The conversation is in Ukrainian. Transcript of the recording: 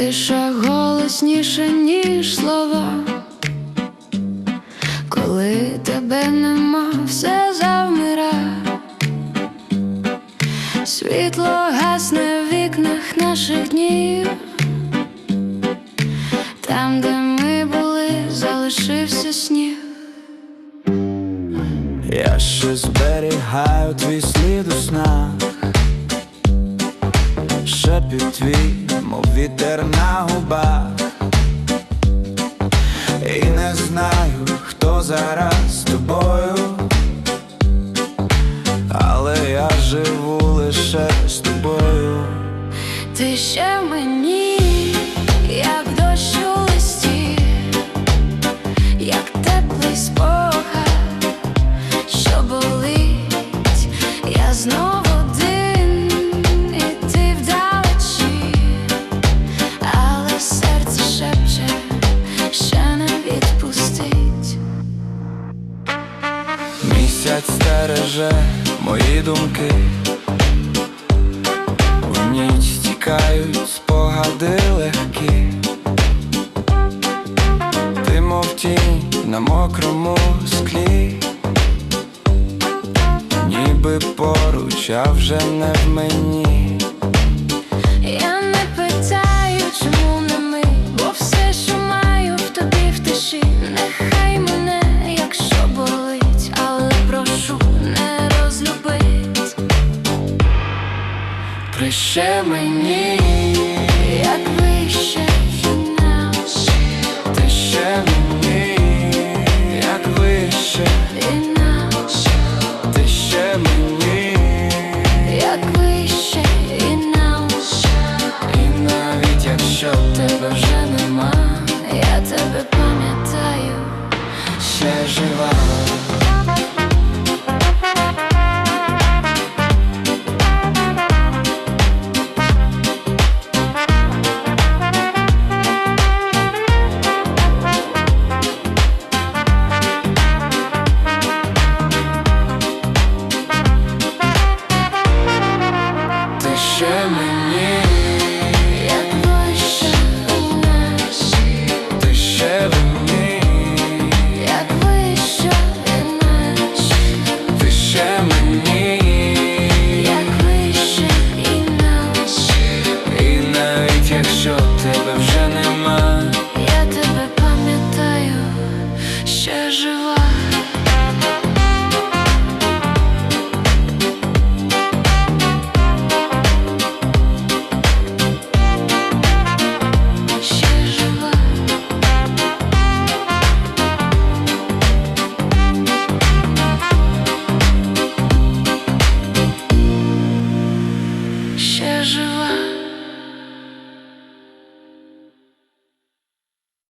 Тиша голосніша, ніж слова. Коли тебе нема, все завмира. Світло гасне в вікнах наших днів. Там, де ми були, залишився сніг. Я ще зберігаю твій слід у снах Шепіт твій, мов вітер на губах. І не знаю, хто зараз з тобою. Але я живу лише з тобою. Ти ще мені, як дощ у листі, як теплий спогад, що болить, я знов Місяць стереже мої думки. У ніч тікають спогади легкі. Ти мов тінь на мокрому склі. Ніби поруч, а вже не в мені Хрище мені, як вище нас, ти ще мені, як вище. І нас, ти ще мені, як вище і нас, і навіть якщо тебе вже нема, я тебе пам'ятаю, ще жива. je